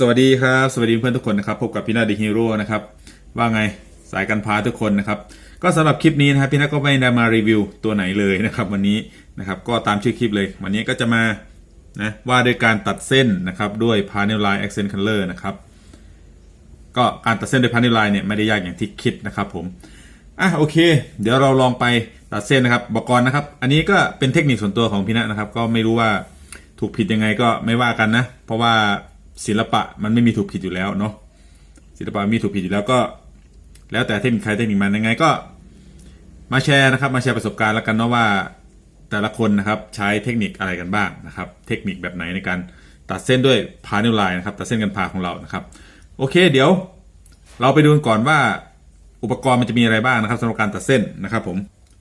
สวัสดีครับ สวัสดีเพื่อนทุกคนนะครับ พบกับพี่นาดีฮีโร่นะครับ ว่าไงสายการพาทุกคนนะครับ ก็สำหรับคลิปนี้นะครับพี่นาก็ไม่ได้มารีวิวตัวไหนเลยนะครับ วันนี้นะครับก็ตามชื่อคลิปเลย วันนี้ก็จะมานะว่าด้วยการตัดเส้นนะครับด้วย Panel Line Accent Color นะครับ ก็การตัดเส้นด้วย Panel Line เนี่ยไม่ได้ยากอย่างที่คิดนะครับผมอะโอเค เดี๋ยวเราลองไปตัดเส้นนะครับบอกก่อนนะครับ อันนี้ก็เป็นเทคนิคส่วนตัวของพี่ณนะครับ ก็ไม่รู้ว่าถูกผิดยังไงก็ไม่ว่ากันนะ เพราะว่า ศิลปะมันไม่มีถูกผิดอยู่แล้วเนาะศิลปะมีถูกผิดอยู่แล้วก็ แล้วแต่เทคนิคใครเทคนิคมันยังไงก็มาแชร์นะครับ มาแชร์ประสบการณ์แล้วกันเนาะว่าแต่ละคนนะครับใช้เทคนิคอะไรกันบ้างนะครับ เทคนิคแบบไหนในการตัดเส้นด้วยพานิลไลน์นะครับ ตัดเส้นกันพาของเรานะครับ โอเค เดี๋ยวเราไปดูก่อนว่าอุปกรณ์มันจะมีอะไรบ้างนะครับสำหรับการตัดเส้นนะครับผม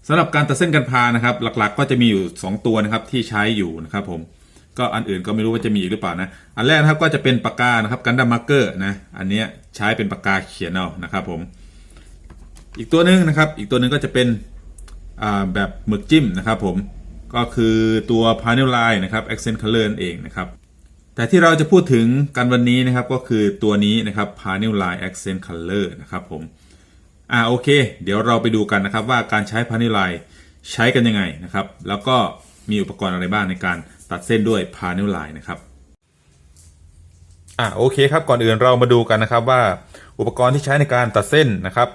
สำหรับการตัดเส้นกันพานะครับ หลักๆ ก็จะมีอยู่ 2 ตัวนะครับที่ใช้อยู่นะครับผม ก็อันอื่นก็ไม่รู้ว่าจะมีอีกหรือเปล่านะ อันแรกนะครับก็จะเป็นปากกานะครับกันดัมมาร์เกอร์นะ อันนี้ใช้เป็นปากกาเขียนเอานะครับผม อีกตัวหนึ่งนะครับ อีกตัวหนึ่งก็จะเป็นแบบหมึกจิ้มนะครับผม ก็คือตัว Panel Line นะครับ Accent Color นั่นเองนะครับ แต่ที่เราจะพูดถึงกันวันนี้นะครับก็คือตัวนี้นะครับ Panel Line Accent Color นะครับผม อ่าโอเค เดี๋ยวเราไปดูกันนะครับว่าการใช้ Panel Line ใช้กันยังไงนะครับ แล้วก็มีอุปกรณ์อะไรบ้างในการ ตัดเส้นด้วย Panel Line นะครับอ่าโอเคครับก่อนอื่นเรามาดูกันนะครับว่าอุปกรณ์ที่ใช้ในการตัดเส้นนะครับ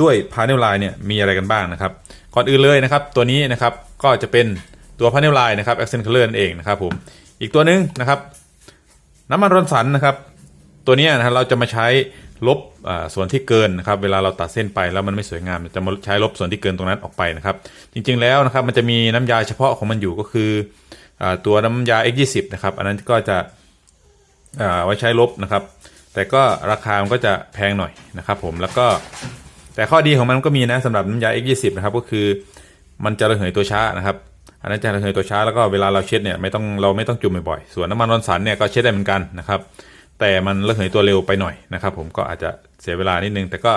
ด้วย Panel Line เนี่ยมีอะไรกันบ้างนะครับ ก่อนอื่นเลยนะครับ ตัวนี้นะครับก็จะเป็นตัว Panel Line นะครับ Accent Color นั่นเองนะครับผมอีกตัวหนึงนะครับ น้ำมันรอนสันนะครับ ตัวนี้นะรเราจะมาใช้ลบส่วนที่เกินนะครับ เวลาเราตัดเส้นไปแล้วมันไม่สวยงามจะมาใช้ลบส่วนที่เกินตรงนั้นออกไปนะครับ จริงๆแล้วนะครับ มันจะมีน้ำยาเฉพาะของมันอยู่ก็คือ ตัวน้ำยา X20 นะครับ อันนั้นก็จะไว้ใช้ลบนะครับ แต่ก็ราคามันก็จะแพงหน่อยนะครับผมแล้วก็แต่ข้อดีของมันก็มีนะสำหรับน้ำยา X20 นะครับก็คือมันจะระเหยตัวช้านะครับอันนั้นจะระเหยตัวช้าแล้วก็เวลาเราเช็ดเนี่ยไม่ต้องเราไม่ต้องจุ่มบ่อยๆส่วนน้ำมันรอนสันเนี่ยก็เช็ดได้เหมือนกันนะครับ แต่มันระเหยตัวเร็วไปหน่อยนะครับ ผมก็อาจจะเสียเวลานิดนึง แต่ก็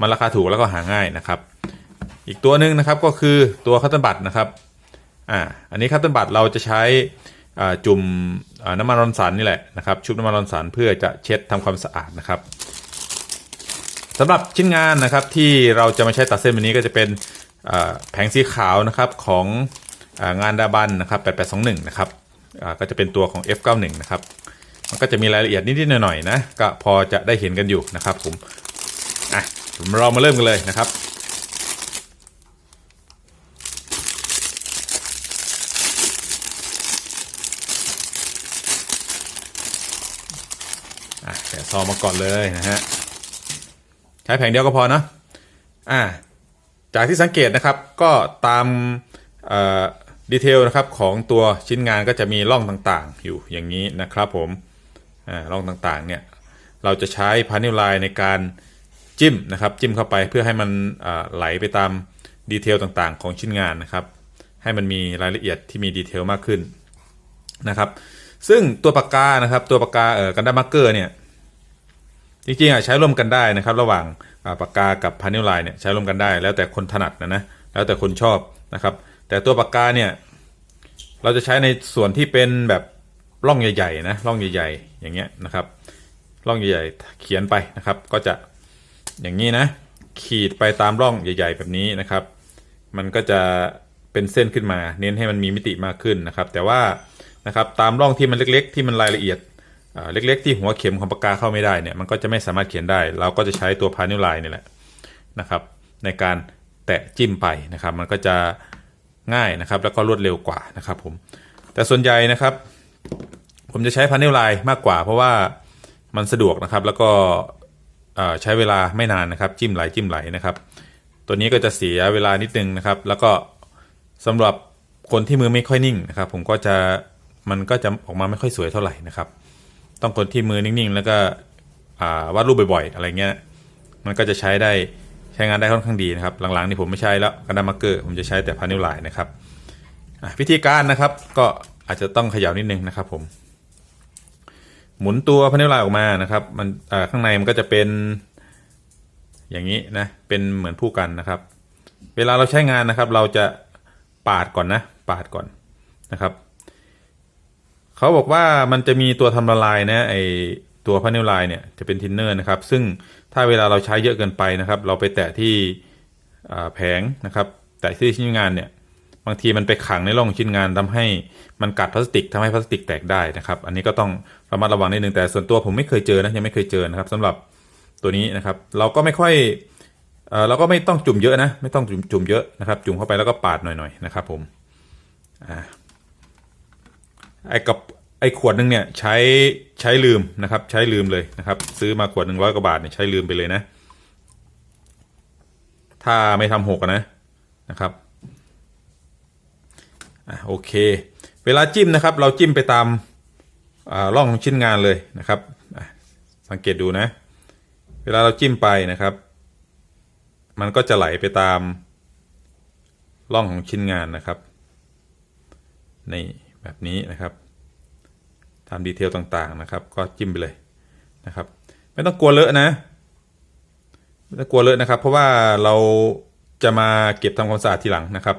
มันราคาถูกแล้วก็หาง่ายนะครับ อีกตัวหนึ่งนะครับก็คือตัวคัตเติ้ลบัตนะครับ อ่าอันนี้คัตเติ้ลบัตเราจะใช้อ่าจุ่มน้ำมันรอนสันนี่แหละนะครับชุบน้ำมันรอนสันเพื่อจะเช็ดทำความสะอาดนะครับสำหรับชิ้นงานนะครับที่เราจะมาใช้ตัดเส้นวันนี้ก็จะเป็นแผงสีขาวนะครับของงานดาบันนะครับ8821นะครับอ่าก็จะเป็นตัวของ F91 นะครับมันก็จะมีรายละเอียดนิดๆหน่อยๆนะก็พอจะได้เห็นกันอยู่นะครับผมอะเรามาเริ่มกันเลยนะครับ อะแกะซองมาก่อนเลยนะฮะใช้แผงเดียวก็พอเนะอ่าจากที่สังเกตนะครับก็ตามดีเทลนะครับของตัวชิ้นงานก็จะมีร่องต่างๆ อยู่อย่างนี้นะครับผมอ่าร่องต่างๆเนี่ยเราจะใช้พานิลไลน์ในการจิ้มนะครับจิ้มเข้าไปเพื่อให้มันไหลไปตามดีเทลต่างๆ ของชิ้นงานนะครับ ให้มันมีรายละเอียดที่มีดีเทลมากขึ้นนะครับ ซึ่งตัวปากกานะครับตัวปากกาเอ่อกันดัมมาร์เกอร์เนี่ย จริงๆอะใช้ร่วมกันได้นะครับ ระหว่างาปากกากับพานิลไลน์เนี่ยใช้ร่วมกันได้ แล้วแต่คนถนัดนะนะแล้วแต่คนชอบนะครับ แต่ตัวปากกาเนี่ยเราจะใช้ในส่วนที่เป็นแบบร่องใหญ่ๆนะร่องใหญ่ ๆ อย่างเงี้ยนะครับ ร่องใหญ่ๆเขียนไปนะครับ ก็จะอย่างนี้นะ ขีดไปตามร่องใหญ่ ๆ แบบนี้นะครับ มันก็จะเป็นเส้นขึ้นมา เน้นให้มันมีมิติมากขึ้นนะครับ แต่ว่านะครับตามร่องที่มันเล็ก ๆ ที่มันรายละเอียด เล็กๆ ที่หัวเข็มของปากกาเข้าไม่ได้เนี่ยมันก็จะไม่สามารถเขียนได้ เราก็จะใช้ตัวพานิลไลน์นี่แหละนะครับ ในการแตะจิ้มไปนะครับ มันก็จะง่ายนะครับ แล้วก็รวดเร็วกว่านะครับผมแต่ส่วนใหญ่นะครับ ผมจะใช้พานิลไลน์มากกว่า เพราะว่ามันสะดวกนะครับ แล้วก็ใช้เวลาไม่นานนะครับ จิ้มไหลจิ้มไหลนะครับ ตัวนี้ก็จะเสียเวลานิดนึงนะครับ แล้วก็สำหรับคนที่มือไม่ค่อยนิ่งนะครับ ผมก็จะมันก็จะออกมาไม่ค่อยสวยเท่าไหร่นะครับ ต้องคนที่มือนิ่งๆ แล้วก็วาดรูปบ่อยๆ อะไรเงี้ย มันก็จะใช้ได้ใช้งานได้ค่อนข้างดีนะครับ หลังๆนี่ผมไม่ใช้แล้วกันดามาร์เกอร์ผมจะใช้แต่พานิลไลน์นะครับวิธีการนะครับก็อาจจะต้องเขย่านิดนึงนะครับ ผม หมุนตัวพานิลไลน์ออกมานะครับ มันข้างในมันก็จะเป็นอย่างนี้นะเป็นเหมือนผู้กันนะครับ เวลาเราใช้งานนะครับ เราจะปาดก่อนนะ ปาดก่อนนะครับ เขาบอกว่ามันจะมีตัวทำละลายนะไอตัวพาเนลไลน์เนี่ยจะเป็นทินเนอร์นะครับ ซึ่งถ้าเวลาเราใช้เยอะเกินไปนะครับ เราไปแตะที่แผงนะครับ แตะที่ชิ้นงานเนี่ยบางทีมันไปขังในร่องชิ้นงานทำให้มันกัดพลาสติกทำให้พลาสติกแตกได้นะครับ อันนี้ก็ต้องระมัดระวังนิดนึงแต่ส่วนตัวผมไม่เคยเจอนะยังไม่เคยเจอนะครับสำหรับตัวนี้นะครับ เราก็ไม่ค่อยเราก็ไม่ต้องจุ่มเยอะนะ ไม่ต้องจุ่มจุ่มเยอะนะครับ จุ่มเข้าไปแล้วก็ปาดหน่อยๆนะครับ ผมอ่า ไอ้กับไอ้ขวดนึงเนี่ยใช้ใช้ลืมนะครับ ใช้ลืมเลยนะครับ ซื้อมาขวดหนึ่งร้อยกว่าบาทเนี่ยใช้ลืมไปเลยนะ ถ้าไม่ทำหกนะนะครับอะโอเค เวลาจิ้มนะครับ เราจิ้มไปตามอ่าร่องของชิ้นงานเลยนะครับสังเกตดูนะ เวลาเราจิ้มไปนะครับ มันก็จะไหลไปตามร่องของชิ้นงานนะครับนี่ แบบนี้นะครับตามดีเทลต่างๆนะครับ ก็จิ้มไปเลยนะครับ ไม่ต้องกลัวเลอะนะไม่ต้องกลัวเลอะนะครับ เพราะว่าเราจะมาเก็บทำความสะอาดทีหลังนะครับ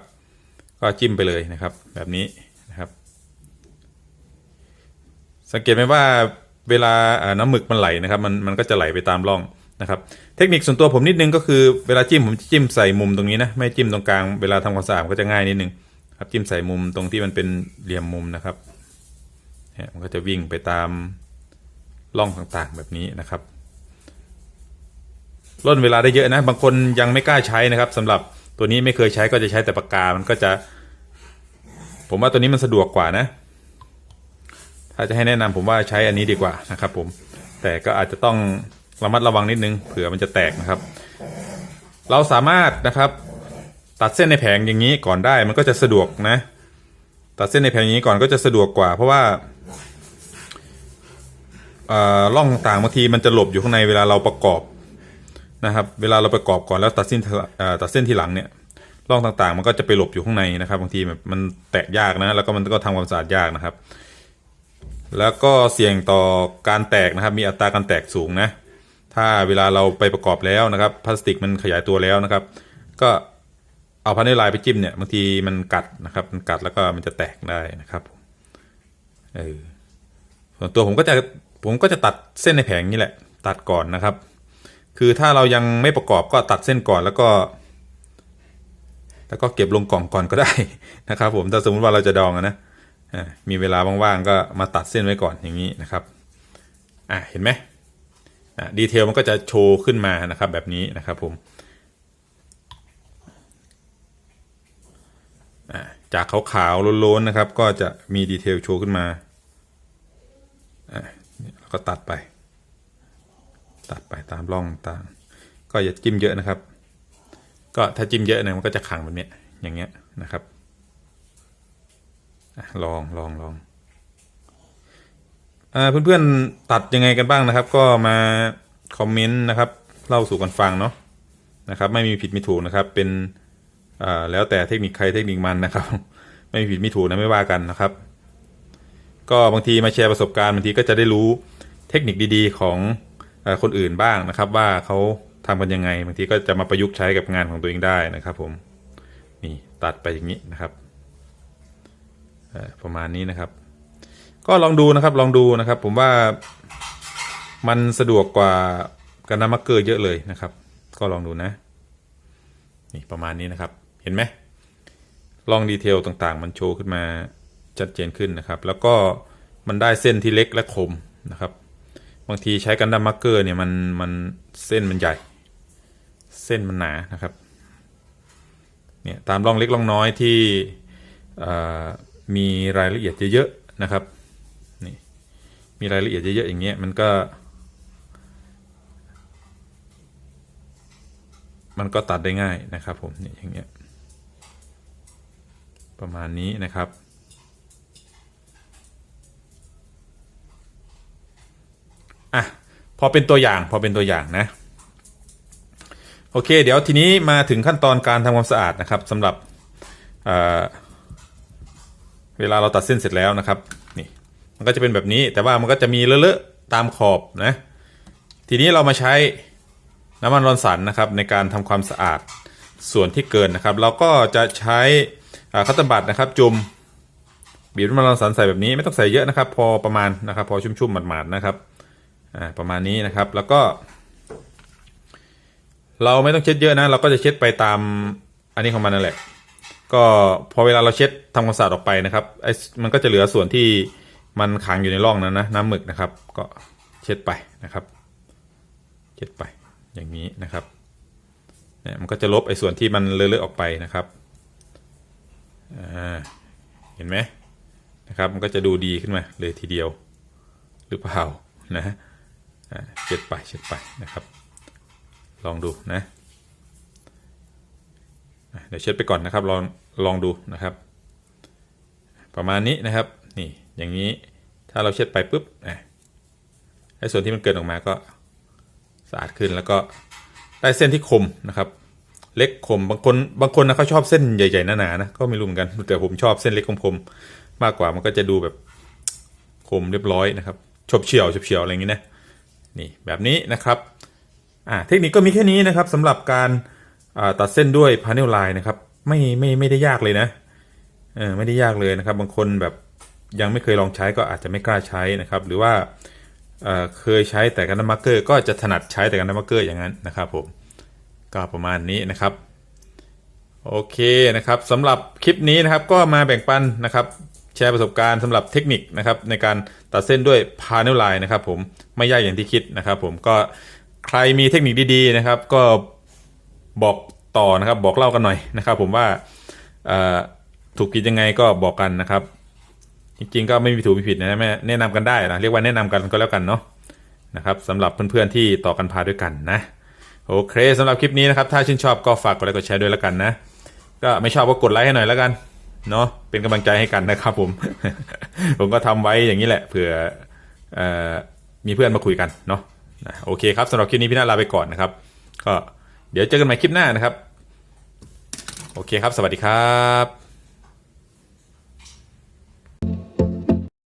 ก็จิ้มไปเลยนะครับ แบบนี้นะครับ สังเกตไหมว่าเวลาน้ำหมึกมันไหลนะครับ มันมันก็จะไหลไปตามร่องนะครับ เทคนิคส่วนตัวผมนิดนึงก็คือเวลาจิ้มผมจะจิ้มใส่มุมตรงนี้นะไม่จิ้มตรงกลางเวลาทำความสะอาดมันก็จะง่ายนิดนึง ครับจิ้มใส่มุมตรงที่มันเป็นเหลี่ยมมุมนะครับเนี่ยมันก็จะวิ่งไปตามร่องต่างๆแบบนี้นะครับล่นเวลาได้เยอะนะบางคนยังไม่กล้าใช้นะครับสำหรับตัวนี้ไม่เคยใช้ก็จะใช้แต่ปากกา มันก็จะ ผมว่าตัวนี้มันสะดวกกว่านะ ถ้าจะให้แนะนำผมว่าใช้อันนี้ดีกว่านะครับผมแต่ก็อาจจะต้องระมัดระวังนิดนึงเผื่อมันจะแตกนะครับ เราสามารถนะครับ ตัดเส้นในแผงอย่างนี้ก่อนได้มันก็จะสะดวกนะ ตัดเส้นในแผงอย่างนี้ก่อนก็จะสะดวกกว่า เพราะว่าอ่อร่องต่างบางทีมันจะหลบอยู่ข้างในเวลาเราประกอบนะครับ เวลาเราประกอบก่อนแล้วตัดเส้นตัดเส้นทีหลังเนี่ยร่องต่างๆ มันก็จะไปหลบอยู่ข้างในนะครับบางทีแบบมันแตะยากนะ แล้วก็มันก็ทำความสะอาดยากนะครับ แล้วก็เสี่ยงต่อการแตกนะครับ มีอัตราการแตกสูงนะ ถ้าเวลาเราไปประกอบแล้วนะครับ พลาสติกมันขยายตัวแล้วนะครับ ก็ เอาพันธุ์ลายไปจิ้มเนี่ยบางทีมันกัดนะครับ มันกัดแล้วก็มันจะแตกได้นะครับเออส่วนตัวผมก็จะผมก็จะตัดเส้นในแผงนี่แหละ ตัดก่อนนะครับ คือถ้าเรายังไม่ประกอบก็ตัดเส้นก่อนแล้วก็ แล้วก็เก็บลงกล่องก่อนก็ได้นะครับ ผมถ้าสมมติว่าเราจะดองนะอ่ามีเวลาว่างๆก็มาตัดเส้นไว้ก่อนอย่างนี้นะครับอ่าเห็นไหมอ่าดีเทลมันก็จะโชว์ขึ้นมานะครับแบบนี้นะครับผมอ่า จากขาวๆโล้นๆนะครับ ก็จะมีดีเทลโชว์ขึ้นมาอ่าเนี่ยแล้วก็ตัดไป ตัดไปตามร่องต่างก็อย่าจิ้มเยอะนะครับ ก็ถ้าจิ้มเยอะเนี่ยมันก็จะขังแบบเนี้ยอย่างเงี้ยนะครับลองลองลองอ่าเพื่อนๆตัดยังไงกันบ้างนะครับ ก็มาคอมเมนต์นะครับ เล่าสู่กันฟังเนาะนะครับ ไม่มีผิดมีถูกนะครับ เป็น อ่าแล้วแต่เทคนิคใครเทคนิคมันนะครับ ไม่มีผิดไมีถูกนะไม่ว่ากันนะครับ ก็บางทีมาแชร์ประสบการณ์บางทีก็จะได้รู้เทคนิคดีๆ ของอคนอื่นบ้างนะครับ ว่าเขาทำกันยังไงบางทีก็จะมาประยุกต์ใช้กับงานของตัวเองได้นะครับ ผมนี่ตัดไปอย่างนี้นะครับประมาณนี้นะครับ ก็ลองดูนะครับลองดูนะครับ ผมว่ามันสะดวกกว่ากันนำมักเกอร์เยอะเลยนะครับ ก็ลองดูนะ นี่ประมาณนี้นะครับ ห็นไหมลองดีเทลต่างๆ มันโชว์ขึ้นมาชัดเจนขึ้นนะครับ แล้วก็มันได้เส้นที่เล็กและคมนะครับ บางทีใช้กันดั้มมาร์เกอร์เนี่ยมันมันเส้นมันใหญ่ เส้นมันหนานะครับเนี่ยตามร่องเล็กร่องน้อยที่มีรายละเอียดเยอะๆนะครับนี่มีรายละเอียดเยอะๆอย่างเงี้ยมันก็มันก็ตัดได้ง่ายนะครับผมเนี่ยอย่างเงี้ย ประมาณนี้นะครับ อะ พอเป็นตัวอย่างพอเป็นตัวอย่างนะ โอเค เดี๋ยวทีนี้มาถึงขั้นตอนการทำความสะอาดนะครับสำหรับเเวลาเราตัดเส้นเสร็จแล้วนะครับนี่มันก็จะเป็นแบบนี้แต่ว่ามันก็จะมีเลอะๆตามขอบนะ ทีนี้เรามาใช้น้ำมันรอนสันนะครับในการทำความสะอาดส่วนที่เกินนะครับ เราก็จะใช้ คัตเตอร์บัตนะครับจุ่มบีบน้ำมันรอนสันใส่แบบนี้ไม่ต้องใส่เยอะนะครับ พอประมาณนะครับ พอชุ่มๆหมาดๆนะครับอ่าประมาณนี้นะครับ แล้วก็ เราไม่ต้องเช็ดเยอะนะ เราก็จะเช็ดไปตามอันนี้ของมันนั่นแหละ ก็พอเวลาเราเช็ดทำความสะอาดออกไปนะครับไอ้มันก็จะเหลือส่วนที่มันขังอยู่ในร่องนั้นนะน้ำหมึกนะครับ ก็เช็ดไปนะครับ เช็ดไปอย่างนี้นะครับเนี่ยมันก็จะลบไอ้ส่วนที่มันเลอะๆออกไปนะครับ เห็นไหมนะครับมันก็จะดูดีขึ้นมาเลยทีเดียวหรือเปล่านะเช็ดไปเช็ดไปนะครับ ลองดูนะเดี๋ยวเช็ดไปก่อนนะครับลองลองดูนะครับ ประมาณนี้นะครับนี่อย่างนี้ถ้าเราเช็ดไปปุ๊บไอ้ส่วนที่มันเกิดออกมาก็สะอาดขึ้นแล้วก็ได้เส้นที่คมนะครับ เล็กคมบางคนบางคนนะเขาชอบเส้นใหญ่ๆหนาๆนะก็ไม่รู้เหมือนกันแต่ผมชอบเส้นเล็กคมๆมากกว่ามันก็จะดูแบบคมเรียบร้อยนะครับชบเฉียวชบเฉียวอะไรอย่างนี้นะนี่แบบนี้นะครับอ่าเทคนิคก็มีแค่นี้นะครับสำหรับการตัดเส้นด้วยพา n e l ไลน์นะครับไม่ไม่ไม่ได้ยากเลยนะเออไม่ได้ยากเลยนะครับ บางคนแบบยังไม่เคยลองใช้ก็อาจจะไม่กล้าใช้นะครับ หรือว่าเเคยใช้แต่กันน้ำมาร์เกอร์ก็จะถนัดใช้แต่กันน้ำมาร์เกอร์อย่างนั้นนะครับผม ก็ประมาณนี้นะครับ โอเคนะครับสำหรับคลิปนี้นะครับก็มาแบ่งปันนะครับ แชร์ประสบการณ์สำหรับเทคนิคนะครับในการตัดเส้นด้วยพา n e l ไลน์นะครับผมไม่ยากอย่างที่คิดนะครับ ผมก็ใครมีเทคนิคดีๆนะครับ ก็บอกต่อนะครับบอกเล่ากันหน่อยนะครับ ผมว่าถูกผิดยังไงก็บอกกันนะครับ จริงๆก็ไม่มีถูกมีผิดนะแม่แนะนำกันได้นะเรียกว่าแนะนำกันก็แล้วกันเนาะนะครับสำหรับเพื่อนๆที่ต่อกันพาด้วยกันนะ โอเคสำหรับคลิปนี้นะครับ ถ้าชื่นชอบก็ฝากกดไลค์กดแชร์ด้วยแล้วกันนะ ก็ไม่ชอบก็กดไลค์ให้หน่อยแล้วกัน เนาะเป็นกำลังใจให้กันนะครับผม ผมก็ทำไว้อย่างนี้แหละเผื่อเออมีเพื่อนมาคุยกันเนาะนะโอเคครับสำหรับคลิปนี้พี่นาลาไปก่อนนะครับ ก็เดี๋ยวเจอกันใหม่คลิปหน้านะครับ โอเคครับ สวัสดีครับ